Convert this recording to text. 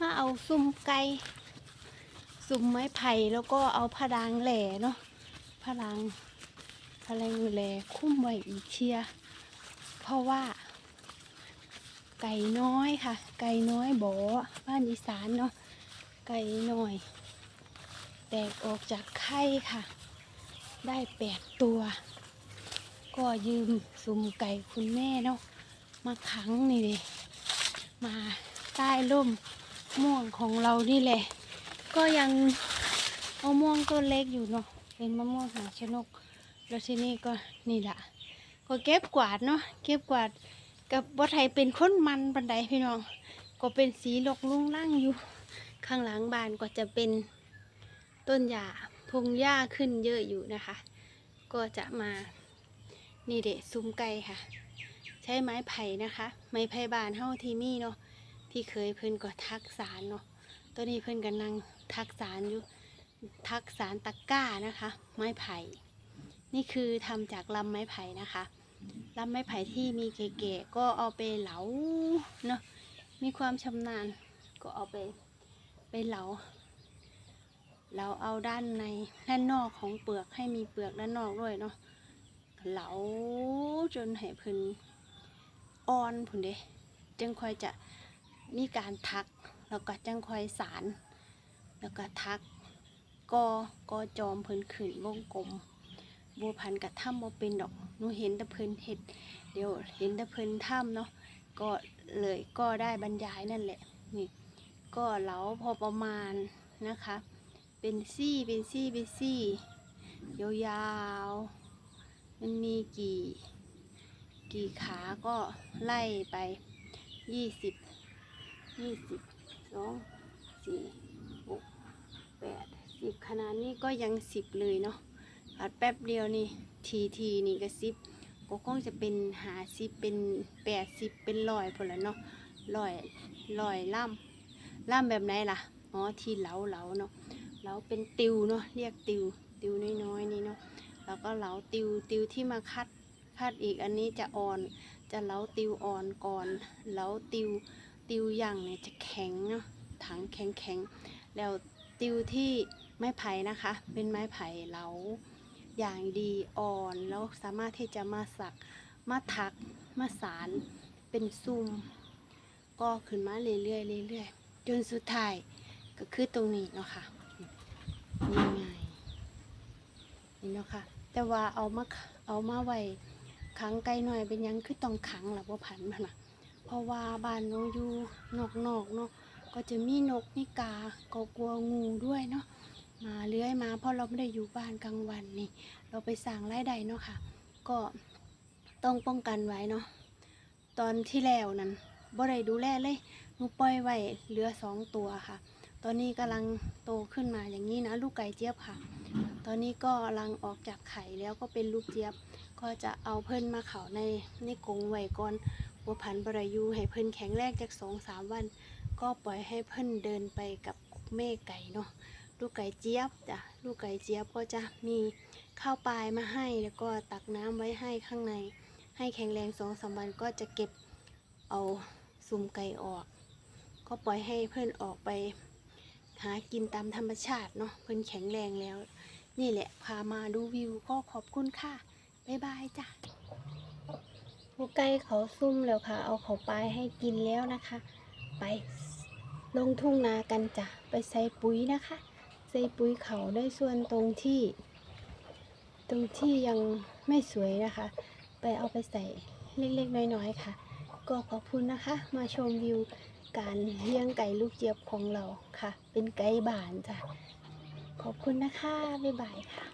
มาเอาซุ้มไก่ซุ้มไม้ไผ่แล้วก็เอาผดางแหล่เนาะผดางผดางแหล่คุ้มไว้อีกเชียเพราะว่า ไก่น้อยค่ะ ไก่น้อยบ่อบ้านอีสานเนาะไก่น้อย แตกออกจากไข่ค่ะ ได้แปดตัว ก็ยืมสุ่มไก่คุณแม่เนาะมาขังนี่เลยมาใต้ร่ม ม่วงของเรานี่แหละ ก็ยังมะม่วงต้นเล็กอยู่เนาะเป็นมะม่วงหางชนก แล้วที่นี่ก็นี่แหละก็เก็บกวาดเนาะเก็บกวาดกับบัไทยเป็นคนมันบันไดพี่น้องก็เป็นสีหลกลุ่งล่างอยู่ ข้างหลังบานก็จะเป็นต้นหญ้าพงหญ้าขึ้นเยอะอยู่นะคะ ก็จะมานี่เด็ซุ้มไก่ค่ะ ใช้ไม้ไผ่นะคะ ไม้ไผ่บานเฮาที่มีเนาะ ที่เคยเพิ่นก็ทักสารเนาะตัวนี้เพิ่นกำลังทักสารอยู่ทักสารตะกร้านะคะ ไม้ไผ่ นี่คือทำจากลำไม้ไผ่นะคะลำไม้ไผ่ที่มีเก๋ๆก็เอาไปเหลาเนาะมีความชำนาญก็เอาไปไปเหลา เราเอาด้านในด้านนอกของเปลือกให้มีเปลือกด้านนอกด้วยเนาะเหลาจนให้เพิ่นอ่อนพุ่นเด้จึงค่อยจะ มีการทัก แล้วก็จังคอยสาร แล้วก็ทักกอกอจอมเพิ่นขึ้นวงกลมบัวพันกับถ้ำบ่เป็นดอกหนูเห็นแต่เพิ่นเห็ดเดี๋ยวเห็นแต่เพิ่นถ้ำเนาะก็เลยก็ได้บรรยายนั่นแหละนี่ก็เหลาพอประมาณนะคะ เป็นซี่เป็นซี่เป็นซี่ยาวๆมันมีกี่ กี่ขาก็ไล่ไปยี่สิบ ยี่สิบสองสี่หกแปดสิบขนาดนี้ก็ยังสิบเลยเนาะอัดแป๊บเดียวนี่ทีทีนี่ก็สิบก็คงจะเป็นหาสิบเป็นแปดสิบเป็นร้อยพอและเนาะร้อยร้อยล่ำล่ำแบบไหนล่ะอ๋อทีเหลาเหลาเนาะเหลาเป็นติวเนาะเรียกติวติวน้อยๆนี่เนาะแล้วก็เหลาติวติวที่มาคัดคัดอีกอันนี้จะอ่อน จะเหลาติวอ่อนก่อนเหลาติว ติวอย่างเนี่ยจะแข็งเนาะถังแข็งแข็งแล้วติวที่ไม้ไผ่นะคะ เป็นไม้ไผ่เหลาอย่างดีอ่อนแล้วสามารถที่จะมาสักมาถักมาสารเป็นซุ่มก็ขึ้นมาเรื่อยๆเรื่อยๆจนสุดท้ายก็คือตรงนี้เนาะค่ะนี่ไงนี่เนาะค่ะแต่ว่าเอามาเอามาไว้ขังไกลหน่อยเป็นยังคือต้องขังหลับว่าผันมันนะ เพราะว่าบ้านน้องอยู่นอกๆเนาะก็จะมีนกมีกาก็กลัวงูด้วยเนาะมาเลื้อยมาเพราะเราไม่ได้อยู่บ้านกลางวันนี่ เราไปสั่งไล่ใดเนาะค่ะ ก็ต้องป้องกันไว้เนาะตอนที่แล้วนั้นบ่ได้ดูแลเลยหนูปล่อยไว้เหลือสองตัวค่ะ ตอนนี้กำลังโตขึ้นมาอย่างนี้นะ ลูกไก่เจี๊ยบค่ะ ตอนนี้ก็กำลังออกจากไข่แล้วก็เป็นลูกเจี๊ยบ ก็จะเอาเพิ่นมาเขาในในกรงไว้ก่อน บัวพันบรายูให้เพิ่นแข็งแรงจากสองสามวัน ก็ปล่อยให้เพิ่นเดินไปกับแม่ไก่เนาะลูกไก่เจี๊ยบจ้ะลูกไก่เจี๊ยบก็จะมีข้าวปลายมาให้แล้วก็ตักน้ำไว้ให้ข้างใน ให้แข็งแรงสองสามวันก็จะเก็บเอาสุ่มไก่ออก ก็ปล่อยให้เพิ่นออกไป หากินตามธรรมชาติเนาะเพิ่นแข็งแรงแล้ว นี่แหละพามาดูวิวก็ขอบคุณค่ะ บ๊ายบายจ้ะ ผู้ไก่เขาซุ่มแล้วค่ะ เอาเขาไปให้กินแล้วนะคะ ไปลงทุ่งนากันจ้ะ ไปใส่ปุ๋ยนะคะ ใส่ปุ๋ยเขาได้ส่วนตรงที่ ตรงที่ยังไม่สวยนะคะ ไปเอาไปใส่เล็กๆน้อยๆค่ะ ก็ขอบคุณนะคะ มาชมวิวการเลี้ยงไก่ลูกเจี๊ยบของเราค่ะ เป็นไก่บานจ้ะ ขอบคุณนะคะ บ๊ายบายค่ะ